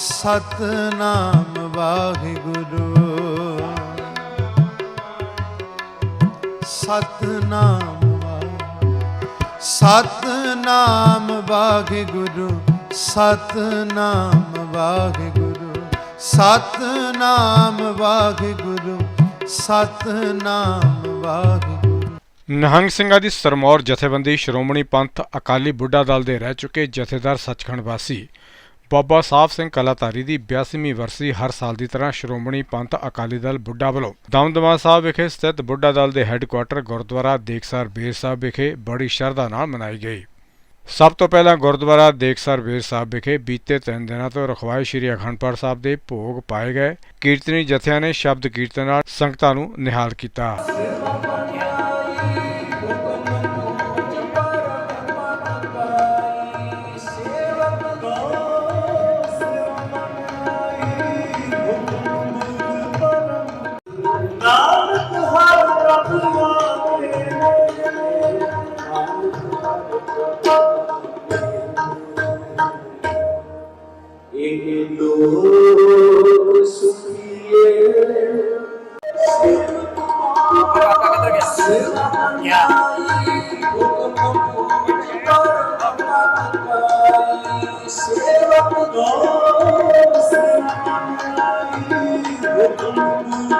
ਸਤਨਾਮ ਵਾਹਿਗੁਰੂ। ਸਤਨਾਮ ਵਾ- ਸਤਨਾਮ ਵਾਹਿਗੁਰੂ। ਸਤਨਾਮ ਵਾਹਿਗੁਰੂ। ਸਤਨਾਮ ਵਾਹਿਗੁਰੂ। ਸਤਨਾਮ ਵਾਹਿਗੁਰੂ। ਨਿਹੰਗ ਸਿੰਘਾਂ ਦੀ ਸਰਮੌਰ ਜਥੇਬੰਦੀ ਸ਼੍ਰੋਮਣੀ ਪੰਥ ਅਕਾਲੀ ਬੁੱਢਾ ਦਲ ਦੇ ਰਹਿ ਚੁੱਕੇ ਜਥੇਦਾਰ ਸੱਚਖੰਡ ਵਾਸੀ ਬਾਬਾ ਸਾਹਿਬ ਸਿੰਘ ਕਲਾਧਾਰੀ ਦੀ 82ਵੀਂ ਵਰਸੀ ਹਰ ਸਾਲ ਦੀ ਤਰ੍ਹਾਂ ਸ਼੍ਰੋਮਣੀ ਪੰਥ ਅਕਾਲੀ ਦਲ ਬੁੱਢਾ ਵੱਲੋਂ ਦਮਦਮਾ ਸਾਹਿਬ ਵਿਖੇ ਸਥਿਤ ਬੁੱਢਾ ਦਲ ਦੇ ਹੈੱਡਕੁਆਟਰ ਗੁਰਦੁਆਰਾ ਦੇਖਸਰ ਬੇਰ ਸਾਹਿਬ ਵਿਖੇ ਬੜੀ ਸ਼ਰਧਾ ਨਾਲ ਮਨਾਈ ਗਈ। ਸਭ ਤੋਂ ਪਹਿਲਾਂ ਗੁਰਦੁਆਰਾ ਦੇਖਸਰ ਬੇਰ ਸਾਹਿਬ ਵਿਖੇ ਬੀਤੇ ਤਿੰਨ ਦਿਨਾਂ ਤੋਂ ਰਖਵਾਏ ਸ੍ਰੀ ਅਖੰਡ ਪਾਠ ਸਾਹਿਬ ਦੇ ਭੋਗ ਪਾਏ ਗਏ। ਕੀਰਤਨੀ ਜਥਿਆਂ ਨੇ ਸ਼ਬਦ ਕੀਰਤਨ ਨਾਲ ਸੰਗਤਾਂ ਨੂੰ ਨਿਹਾਲ ਕੀਤਾ। Thank you.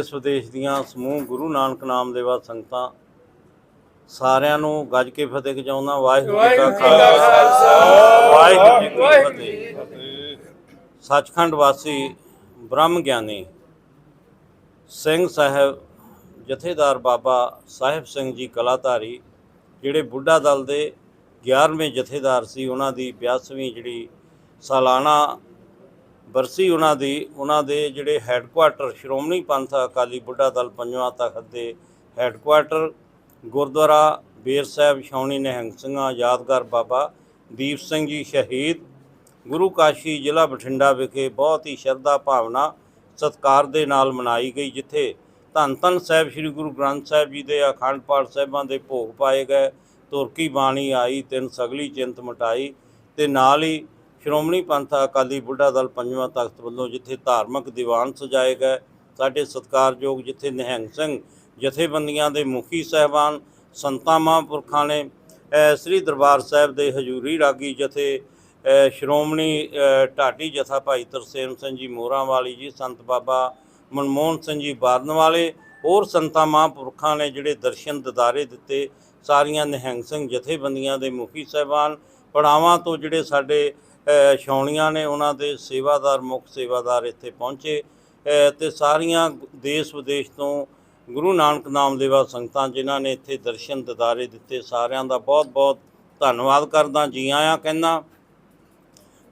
ਦੇਸ਼ ਵਿਦੇਸ਼ ਦੀਆਂ ਸਮੂਹ ਗੁਰੂ ਨਾਨਕ ਨਾਮ ਦੇ ਬਾਦ ਸੰਗਤਾਂ ਸਾਰਿਆਂ ਨੂੰ ਗੱਜ ਕੇ ਫਤਿਹ ਗਜਾਉਂਦਾ। ਵਾਹਿਗੁਰੂ ਜੀ ਕਾ ਖਾਲਸਾ। ਵਾਹਿਗੁਰੂ ਜੀ ਕੀ ਫਤਿਹ। ਸੱਚਖੰਡ ਵਾਸੀ ਬ੍ਰਹਮ ਗਿਆਨੀ ਸਿੰਘ ਸਾਹਿਬ ਜਥੇਦਾਰ ਬਾਬਾ ਸਾਹਿਬ ਸਿੰਘ ਜੀ ਕਲਾਧਾਰੀ ਜਿਹੜੇ ਬੁੱਢਾ ਦਲ ਦੇ 11ਵੇਂ ਜਥੇਦਾਰ ਸੀ ਉਹਨਾਂ ਦੀ 82ਵੀਂ ਜਿਹੜੀ ਸਾਲਾਨਾ ਬਰਸੀ ਉਹਨਾਂ ਦੀ, ਉਹਨਾਂ ਦੇ ਜਿਹੜੇ ਹੈੱਡਕੁਆਟਰ ਸ਼੍ਰੋਮਣੀ ਪੰਥ ਅਕਾਲੀ ਬੁੱਢਾ ਦਲ ਪੰਜਵਾਂ ਤਖਤ ਦੇ ਹੈੱਡਕੁਆਟਰ ਗੁਰਦੁਆਰਾ ਬੇਰ ਸਾਹਿਬ ਛਾਉਣੀ ਨਿਹੰਗ ਸਿੰਘਾਂ, ਯਾਦਗਾਰ ਬਾਬਾ ਦੀਪ ਸਿੰਘ ਜੀ ਸ਼ਹੀਦ, ਗੁਰੂ ਕਾਸ਼ੀ ਜ਼ਿਲ੍ਹਾ ਬਠਿੰਡਾ ਵਿਖੇ ਬਹੁਤ ਹੀ ਸ਼ਰਧਾ ਭਾਵਨਾ ਸਤਿਕਾਰ ਦੇ ਨਾਲ ਮਨਾਈ ਗਈ, ਜਿੱਥੇ ਧੰਨ ਧੰਨ ਸਾਹਿਬ ਸ੍ਰੀ ਗੁਰੂ ਗ੍ਰੰਥ ਸਾਹਿਬ ਜੀ ਦੇ ਅਖੰਡ ਪਾਠ ਸਾਹਿਬਾਂ ਦੇ ਭੋਗ ਪਾਏ ਗਏ, ਤੁਰਕੀ ਬਾਣੀ ਆਈ, ਤਿੰਨ ਸਗਲੀ ਚਿੰਤ ਮਟਾਈ ਤੇ ਨਾਲ ਹੀ ਸ਼੍ਰੋਮਣੀ ਪੰਥ ਅਕਾਲੀ ਬੁੱਢਾ ਦਲ ਪੰਜਵਾਂ ਤਖਤ ਵੱਲੋਂ ਜਿੱਥੇ ਧਾਰਮਿਕ ਦੀਵਾਨ ਸਜਾਏ ਗਏ ਸਾਡੇ ਸਤਿਕਾਰਯੋਗ ਜਿੱਥੇ ਨਿਹੰਗ ਸਿੰਘ ਜਥੇਬੰਦੀਆਂ ਦੇ ਮੁਖੀ ਸਹਿਬਾਨ ਸੰਤਾਂ ਮਹਾਂਪੁਰਖਾਂ ਨੇ ਸ੍ਰੀ ਦਰਬਾਰ ਸਾਹਿਬ ਦੇ ਹਜੂਰੀ ਰਾਗੀ ਜਥੇ ਸ਼੍ਰੋਮਣੀ ਅ, ਢਾਡੀ ਜਥਾ ਭਾਈ ਤਰਸੇਮ ਸਿੰਘ ਜੀ ਮੋਹਰਾਂ ਵਾਲੀ ਜੀ ਸੰਤ ਬਾਬਾ ਮਨਮੋਹਨ ਸਿੰਘ ਜੀ ਬਾਰਨ ਵਾਲੇ ਹੋਰ ਸੰਤਾਂ ਮਹਾਂਪੁਰਖਾਂ ਨੇ ਜਿਹੜੇ ਦਰਸ਼ਨ ਦਿਦਾਰੇ ਦਿੱਤੇ ਸਾਰੀਆਂ ਨਿਹੰਗ ਸਿੰਘ ਜਥੇਬੰਦੀਆਂ ਦੇ ਮੁਖੀ ਸਹਿਬਾਨ ਪੜਾਵਾਂ ਤੋਂ ਜਿਹੜੇ ਸਾਡੇ ਅ, ਛਾਉਣੀਆਂ ਨੇ ਉਹਨਾਂ ਦੇ ਸੇਵਾਦਾਰ ਮੁੱਖ ਸੇਵਾਦਾਰ ਇੱਥੇ ਪਹੁੰਚੇ। ਤੇ ਸਾਰੀਆਂ ਦੇਸ਼ ਵਿਦੇਸ਼ ਤੋਂ ਗੁਰੂ ਨਾਨਕ ਨਾਮਦੇਵਾ ਸੰਗਤਾਂ ਜਿਨ੍ਹਾਂ ਨੇ ਇੱਥੇ ਦਰਸ਼ਨ ਦਿਦਾਰੇ ਦਿੱਤੇ ਸਾਰਿਆਂ ਦਾ ਬਹੁਤ-ਬਹੁਤ ਧੰਨਵਾਦ ਕਰਦਾ ਜੀ ਆਇਆਂ ਕਹਿੰਦਾ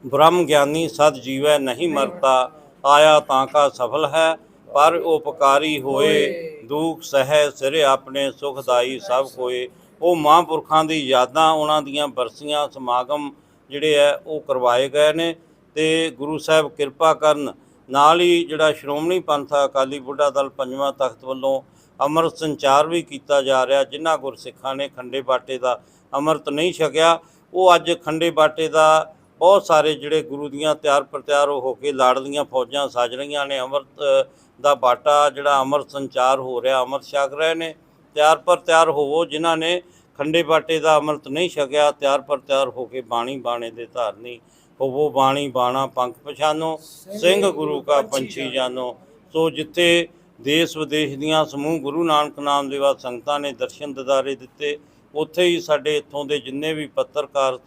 ਬ੍ਰਹਮ ਗਿਆਨੀ ਸਦ ਜੀਵੈ ਨਹੀਂ ਮਰਤਾ ਆਇਆ ਤਾਂ ਕਾ ਸਫਲ ਹੈ ਪਰ ਉਪਕਾਰੀ ਹੋਏ ਦੁਖ ਸਹਿ ਸਿਰ ਆਪਣੇ ਸੁਖਦਾਈ ਸਭ ਕੋਏ। ਉਹ ਮਹਾਂਪੁਰਖਾਂ ਦੀ ਯਾਦਾਂ ਉਹਨਾਂ ਦੀਆਂ ਬਰਸੀਆਂ ਸਮਾਗਮ ਜਿਹੜੇ ਹੈ ਉਹ ਕਰਵਾਏ ਗਏ ਨੇ ਤੇ ਗੁਰੂ ਸਾਹਿਬ ਕਿਰਪਾ ਕਰਨ ਨਾਲ ਹੀ ਜਿਹੜਾ ਸ਼੍ਰੋਮਣੀ ਪੰਥ ਅਕਾਲੀ ਬੁੱਢਾ ਦਲ ਪੰਜਵਾਂ ਤਖਤ ਵੱਲੋਂ ਅੰਮ੍ਰਿਤ ਸੰਚਾਰ ਵੀ ਕੀਤਾ ਜਾ ਰਿਹਾ, ਜਿਨ੍ਹਾਂ ਗੁਰਸਿੱਖਾਂ ਨੇ ਖੰਡੇ ਬਾਟੇ ਦਾ ਅੰਮ੍ਰਿਤ ਨਹੀਂ ਛਕਿਆ। ਉਹ ਅੱਜ ਖੰਡੇ ਬਾਟੇ ਦਾ ਬਹੁਤ ਸਾਰੇ ਜਿਹੜੇ ਗੁਰੂ ਦੀਆਂ ਤਿਆਰ ਪ੍ਰਤਿਆਰ ਹੋ ਕੇ ਲਾੜਲੀਆਂ ਫੌਜਾਂ ਸਾਜ ਰਹੀਆਂ ਨੇ। ਅੰਮ੍ਰਿਤ ਦਾ ਬਾਟਾ ਜਿਹੜਾ ਅੰਮ੍ਰਿਤ ਸੰਚਾਰ ਹੋ ਰਿਹਾ ਅੰਮ੍ਰਿਤ ਛਕ ਰਹੇ ਨੇ। ਤਿਆਰ ਪਰ ਤਿਆਰ ਹੋਵੋ, ਜਿਨ੍ਹਾਂ ਨੇ ਖੰਡੇ ਬਾਟੇ ਦਾ ਅੰਮ੍ਰਿਤ ਨਹੀਂ ਛਕਿਆ, ਤਿਆਰ ਪਰ ਤਿਆਰ ਹੋ ਕੇ ਬਾਣੀ ਬਾਣੇ ਦੇ ਧਾਰਨੀ ਹੋਵੋ ਬਾਣੀ ਬਾਣਾ ਪੰਖ ਪਛਾਨੋ, ਸਿੰਘ ਗੁਰੂ ਕਾ ਪੰਛੀ ਜਾਨੋ। ਸੋ ਜਿੱਥੇ ਦੇਸ਼ ਵਿਦੇਸ਼ ਦੀਆਂ ਸਮੂਹ ਗੁਰੂ ਨਾਨਕ ਨਾਮ ਦੇਵਾ ਸੰਗਤਾਂ ਨੇ ਦਰਸ਼ਨ ਦਿਦਾਰੇ ਦਿੱਤੇ, ਉੱਥੇ ਹੀ ਸਾਡੇ ਇੱਥੋਂ ਦੇ ਜਿੰਨੇ ਵੀ ਪੱਤਰਕਾਰ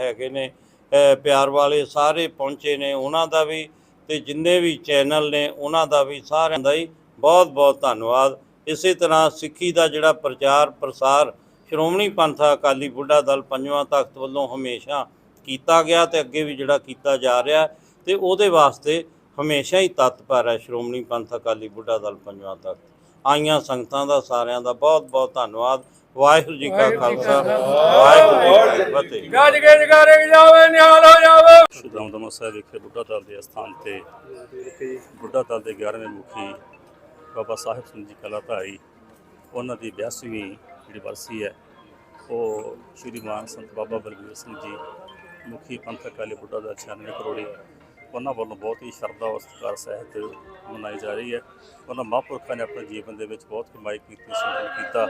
ਹੈਗੇ ਨੇ ਪਿਆਰ ਵਾਲੇ ਸਾਰੇ ਪਹੁੰਚੇ ਨੇ, ਉਹਨਾਂ ਦਾ ਵੀ ਤੇ ਜਿੰਨੇ ਵੀ ਚੈਨਲ ਨੇ, ਉਹਨਾਂ ਦਾ ਵੀ ਸਾਰਿਆਂ ਦਾ ਹੀ ਬਹੁਤ ਬਹੁਤ ਧੰਨਵਾਦ। ਇਸੇ ਤਰ੍ਹਾਂ ਸਿੱਖੀ ਦਾ ਜਿਹੜਾ ਪ੍ਰਚਾਰ ਪ੍ਰਸਾਰ ਸ਼੍ਰੋਮਣੀ ਪੰਥ ਅਕਾਲੀ ਬੁੱਢਾ ਦਲ ਪੰਜਵਾਂ ਤਖਤ ਵੱਲੋਂ ਹਮੇਸ਼ਾ ਕੀਤਾ ਗਿਆ ਤੇ ਅੱਗੇ ਵੀ ਜਿਹੜਾ ਕੀਤਾ ਜਾ ਰਿਹਾ ਤੇ ਉਹਦੇ ਵਾਸਤੇ ਹਮੇਸ਼ਾ ਹੀ ਤਤਪਰ ਹੈ ਸ਼੍ਰੋਮਣੀ ਪੰਥ ਅਕਾਲੀ ਬੁੱਢਾ ਦਲ ਪੰਜਵਾਂ ਤਖਤ। ਆਈਆਂ ਸੰਗਤਾਂ ਦਾ ਸਾਰਿਆਂ ਦਾ ਬਹੁਤ ਬਹੁਤ ਧੰਨਵਾਦ। ਵਾਹਿਗੁਰੂ ਜੀ ਕਾ ਖਾਲਸਾ। ਵਾਹਿਗੁਰੂ ਜੀ ਕੀ ਫਤਿਹ। ਗੱਜ ਕੇ ਜਗਾਰੇ ਜਾਵੇ ਨਿਹਾਲ ਹੋ ਜਾਵੇ। ਸ਼੍ਰੀ ਦਮਦਮਾ ਸਾਹਿਬ ਵਿਖੇ ਬੁੱਢਾ ਦਲ ਦੇ ਅਸਥਾਨ ਤੇ ਬੁੱਢਾ ਦਲ ਦੇ 11ਵੇਂ ਮੁਖੀ ਬਾਬਾ ਸਾਹਿਬ ਸਿੰਘ ਜੀ ਕਲਾਧਾਰੀ ਉਹਨਾਂ ਦੀ 82ਵੀਂ ਜਿਹੜੀ ਵਰਸੀ ਹੈ। ਉਹ ਸ਼੍ਰੀ ਮਾਨ ਸੰਤ ਬਾਬਾ ਬਲਵੀਰ ਸਿੰਘ ਜੀ, ਮੁਖੀ ਪੰਥਕ ਅਕਾਲੀ ਬੁੱਢਾ ਦਾ 96 ਕਰੋੜੀ, ਉਹਨਾਂ ਵੱਲੋਂ ਬਹੁਤ ਹੀ ਸ਼ਰਧਾ ਔਰ ਸਤਿਕਾਰ ਸਹਿਤ ਮਨਾਈ ਜਾ ਰਹੀ ਹੈ। ਉਹਨਾਂ ਮਹਾਂਪੁਰਖਾਂ ਨੇ ਆਪਣੇ ਜੀਵਨ ਦੇ ਵਿੱਚ ਬਹੁਤ ਕਮਾਈ ਕੀਤੀ ਸੰਗਠਨ ਕੀਤਾ,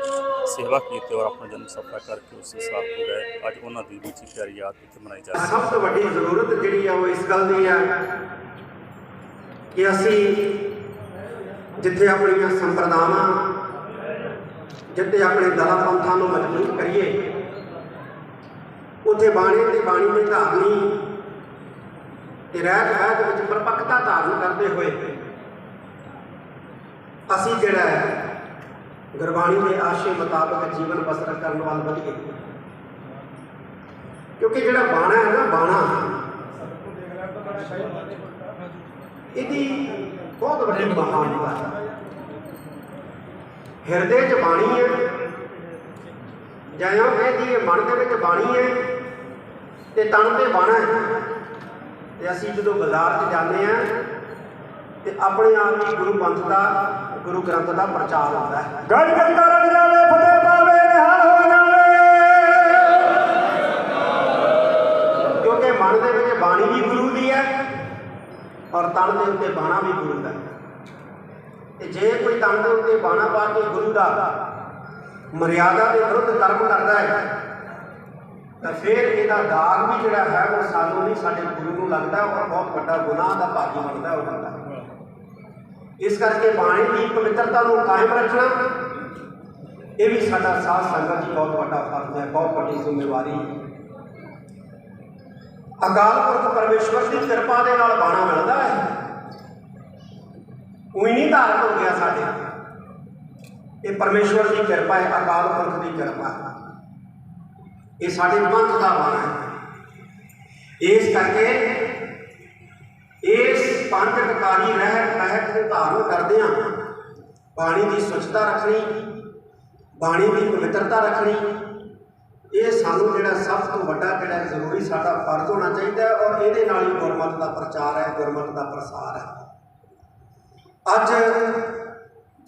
ਸੇਵਾ ਕੀਤੀ ਔਰ ਆਪਣਾ ਜਨਮ ਸਫਲਾ ਕਰਕੇ ਉਸ ਸੰਸਾਰ ਤੋਂ ਗਏ। ਅੱਜ ਉਹਨਾਂ ਦੀ ਰੁਚੀ ਪਿਆਰੀ ਯਾਦ ਵਿੱਚ ਮਨਾਈ ਜਾ ਰਹੀ ਹੈ। ਸਭ ਤੋਂ ਵੱਡੀ ਜ਼ਰੂਰਤ ਜਿਹੜੀ ਆ ਉਹ ਇਸ ਗੱਲ ਦੀ ਆ ਕਿ ਅਸੀਂ ਜਿੱਥੇ ਆਪਣੀਆਂ ਸੰਪਰਦਾਵਾਂ ਜਿੱਥੇ ਆਪਣੇ ਦਲਾਂ ਪੰਥਾਂ ਨੂੰ ਮਜ਼ਬੂਤ ਕਰੀਏ ਉੱਥੇ ਬਾਣੀ ਤੇ ਬਾਣੀ ਦੀ ਧਾਰਨੀ ਤੇ ਰਹਿਤ ਰਹਿਤ ਵਿੱਚ ਪਰਪੱਕਤਾ ਧਾਰਨ ਕਰਦੇ ਹੋਏ ਅਸੀਂ ਜਿਹੜਾ ਗੁਰਬਾਣੀ ਦੇ ਆਸ਼ੇ ਮੁਤਾਬਕ ਜੀਵਨ ਬਸਰ ਕਰਨ ਵੱਲ ਵਧੀਏ। ਕਿਉਂਕਿ ਜਿਹੜਾ ਬਾਣਾ ਹੈ ਨਾ ਬਾਣਾ ਇਹਦੀ ਬਹੁਤ ਵੱਡੀ ਮਹਾਨਤਾ ਹੈ। ਹਿਰਦੇ 'ਚ ਬਾਣੀ ਹੈ। ਜਾਂ ਕਹਿੰਦੀ ਹੈ ਮਨ ਦੇ ਵਿੱਚ ਬਾਣੀ ਹੈ ਤੇ ਤਨ ਤੇ ਬਾਣਾ ਹੈ। ਤੇ ਅਸੀਂ ਜਦੋਂ ਬਾਜ਼ਾਰ 'ਚ ਜਾਂਦੇ ਆ ਤੇ ਆਪਣੇ ਆਪ ਹੀ ਗੁਰੂ ਪੰਥ ਦਾ ਗੁਰੂ ਗ੍ਰੰਥ ਦਾ ਪ੍ਰਚਾਰ ਹੁੰਦਾ ਹੈ। ਕੇ ਜਗਾਰੇ ਜਾਵੇ ਫਤਿਹ ਪਾਵੇ ਨਿਹਾਲ ਹੋ ਜਾਵੇ। ਕਿਉਂਕਿ ਮਨ ਦੇ ਵਿੱਚ ਬਾਣੀ ਵੀ ਗੁਰੂ ਦੀ ਹੈ ਔਰ ਤਨ ਦੇ ਉੱਤੇ ਬਾਣਾ ਵੀ ਗੁਰੂ ਦਾ ਹੈ। ਤੇ ਜੇ ਕੋਈ ਤਨ ਦੇ ਉੱਤੇ ਬਾਣਾ ਪਾ ਕੇ ਗੁਰੂ ਦਾ ਮਰਿਆਦਾ ਦੇ ਵਿਰੁੱਧ ਕਰਮ ਕਰਦਾ ਹੈ, ਤਾਂ ਫਿਰ ਇਹਦਾ ਦਾਗ ਵੀ ਜਿਹੜਾ ਹੈ ਉਹ ਸਾਨੂੰ ਨਹੀਂ, ਸਾਡੇ ਗੁਰੂ ਨੂੰ ਲੱਗਦਾ, ਔਰ ਬਹੁਤ ਵੱਡਾ ਗੁਨਾਹ ਦਾ ਭਾਗੀ ਬਣਦਾ ਉਹ ਬੰਦਾ ਇਸ ਕਰਕੇ ਬਾਣੀ ਦੀ ਪਵਿੱਤਰਤਾ ਨੂੰ ਕਾਇਮ ਰੱਖਣਾ, ਇਹ ਵੀ ਸਾਡਾ ਸਾਧ ਸੰਗਤ ਜੀ ਬਹੁਤ ਵੱਡਾ ਫਰਜ਼ ਹੈ, ਬਹੁਤ ਵੱਡੀ ਜ਼ਿੰਮੇਵਾਰੀ। ਹੈ ਅਕਾਲ ਪੁਰਖ ਪਰਮੇਸ਼ਵਰ ਦੀ ਕਿਰਪਾ ਦੇ ਨਾਲ ਬਾਣਾ ਮਿਲਦਾ ਹੈ। ਉਹੀ ਨਹੀਂ ਧਾਰਨ ਹੋ ਗਿਆ ਸਾਡੇ। ਇਹ ਪਰਮੇਸ਼ਵਰ ਦੀ ਕਿਰਪਾ ਹੈ, ਅਕਾਲ ਪੁਰਖ ਦੀ ਕਿਰਪਾ। ਹੈ ਇਹ ਸਾਡੇ ਪੰਥ ਦਾ ਬਾਣਾ ਹੈ। ਇਸ ਕਰਕੇ ਇਸ ਪੰਜ ਟਕਾਰੀ ਰਹਿਤ ਰਹਿਤ ਨੂੰ ਧਾਰਨ ਕਰਦਿਆਂ ਬਾਣੀ ਦੀ ਸੁਚਤਾ ਰੱਖਣੀ, ਬਾਣੀ ਦੀ ਪਵਿੱਤਰਤਾ ਰੱਖਣੀ, ਇਹ ਸਾਨੂੰ ਜਿਹੜਾ ਸਭ ਤੋਂ ਵੱਡਾ ਜਿਹੜਾ ਜ਼ਰੂਰੀ ਸਾਡਾ ਫਰਜ਼ ਹੋਣਾ ਚਾਹੀਦਾ ਔਰ ਇਹਦੇ ਨਾਲ ਹੀ ਗੁਰਮਤਿ ਦਾ ਪ੍ਰਚਾਰ ਹੈ, ਗੁਰਮਤਿ ਦਾ ਪ੍ਰਸਾਰ ਹੈ। ਅੱਜ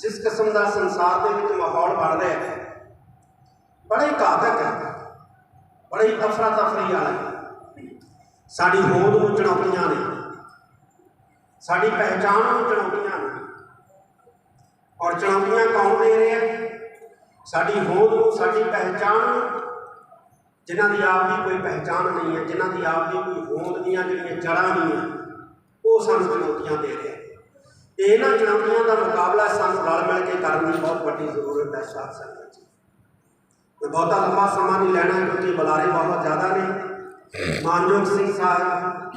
ਜਿਸ ਕਿਸਮ ਦਾ ਸੰਸਾਰ ਦੇ ਵਿੱਚ ਮਾਹੌਲ ਬਣ ਰਿਹਾ ਹੈ, ਬੜਾ ਹੀ ਘਾਤਕ ਹੈ, ਬੜਾ ਹੀ ਅਫਰਾ ਤਫਰੀ ਵਾਲਾ ਹੈ। ਸਾਡੀ ਹੋਂਦ ਨੂੰ ਚੁਣੌਤੀਆਂ ਨੇ, ਸਾਡੀ ਪਹਿਚਾਣ ਨੂੰ ਚੁਣੌਤੀਆਂ ਨੇ। ਔਰ ਚੁਣੌਤੀਆਂ ਕੌਣ ਦੇ ਰਿਹਾ ਸਾਡੀ ਹੋਂਦ ਨੂੰ, ਸਾਡੀ ਪਹਿਚਾਣ ਨੂੰ, ਜਿਨ੍ਹਾਂ ਦੀ ਆਪ ਦੀ ਕੋਈ ਪਹਿਚਾਣ ਨਹੀਂ ਹੈ, ਜਿਨ੍ਹਾਂ ਦੀ ਆਪ ਦੀ ਕੋਈ ਹੋਂਦ ਦੀਆਂ ਜਿਹੜੀਆਂ ਜੜ੍ਹਾਂ ਨਹੀਂ ਹੈ, ਉਹ ਸਾਨੂੰ ਚੁਣੌਤੀਆਂ ਦੇ ਰਿਹਾ ਤੇ ਇਹਨਾਂ ਚੁਣੌਤੀਆਂ ਦਾ ਮੁਕਾਬਲਾ ਸਾਨੂੰ ਰਲ ਮਿਲ ਕੇ ਕਰਨ ਦੀ ਬਹੁਤ ਵੱਡੀ ਜ਼ਰੂਰਤ ਹੈ ਸਾਥ ਸੰਗਤ ਜੀ ਮੈਂ ਬਹੁਤਾ ਲੰਬਾ ਸਮਾਂ ਨਹੀਂ ਲੈਣਾ ਕਿਉਂਕਿ ਬੁਲਾਰੇ ਬਹੁਤ ਜ਼ਿਆਦਾ ਨੇ। ਮਾਨਯੋਗ ਸਿੰਘ ਸਾਹਿਬ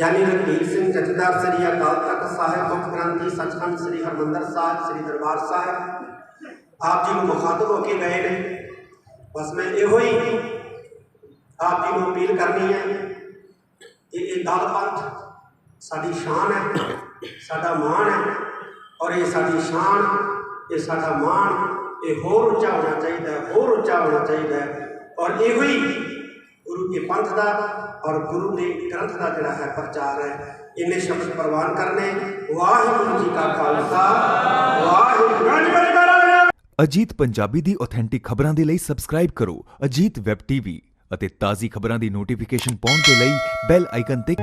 ਯਾਨੀ ਰਣਜੀਤ ਸਿੰਘ ਜਥੇਦਾਰ ਸ੍ਰੀ ਅਕਾਲ ਤਖਤ ਸਾਹਿਬ, ਮੁੱਖ ਗ੍ਰੰਥੀ ਸੱਚਖੰਡ ਸ੍ਰੀ ਹਰਮੰਦਰ ਸਾਹਿਬ, ਸ੍ਰੀ ਦਰਬਾਰ ਸਾਹਿਬ, ਆਪ ਜੀ ਨੂੰ ਮੁਖਾਤਬ ਹੋ ਕੇ ਗਏ ਨੇ। ਬਸ ਮੈਂ ਇਹੋ ਹੀ ਆਪ ਜੀ ਨੂੰ ਅਪੀਲ ਕਰਨੀ ਹੈ ਕਿ ਇਹ ਦਲ ਪੰਥ ਸਾਡੀ ਸ਼ਾਨ ਹੈ। ਸਾਡਾ ਮਾਣ ਹੈ ਔਰ ਇਹ ਸਾਡੀ ਸ਼ਾਨ, ਇਹ ਸਾਡਾ ਮਾਣ, ਇਹ ਹੋਰ ਉੱਚਾ ਹੋਣਾ ਚਾਹੀਦਾ ਹੈ, ਹੋਰ ਉੱਚਾ ਹੋਣਾ ਚਾਹੀਦਾ ਹੈ। ਔਰ ਇਹੋ ਹੀ ਗੁਰੂ ਕੇ ਪੰਥ ਦਾ ਔਰ ਗੁਰੂ ਦੇ ਗ੍ਰੰਥ ਦਾ ਜਿਹੜਾ ਹੈ ਪ੍ਰਚਾਰ ਹੈ। ਇੰਨੇ ਸ਼ਬਦ ਪ੍ਰਵਾਨ ਕਰਨੇ। ਵਾਹਿਗੁਰੂ ਜੀ ਕਾ ਖਾਲਸਾ। ਵਾਹਿਗੁਰੂ ਅਜੀਤ ਪੰਜਾਬੀ ਦੀ ਆਥੈਂਟਿਕ ਖਬਰਾਂ ਦੇ ਲਈ ਸਬਸਕ੍ਰਾਈਬ ਕਰੋ ਅਜੀਤ ਵੈਬ ਟੀਵੀ ਅਤੇ ਤਾਜ਼ੀ ਖਬਰਾਂ ਦੀ ਨੋਟੀਫਿਕੇਸ਼ਨ ਪਾਉਣ ਦੇ ਲਈ ਬੈਲ ਆਈਕਨ ਤੇ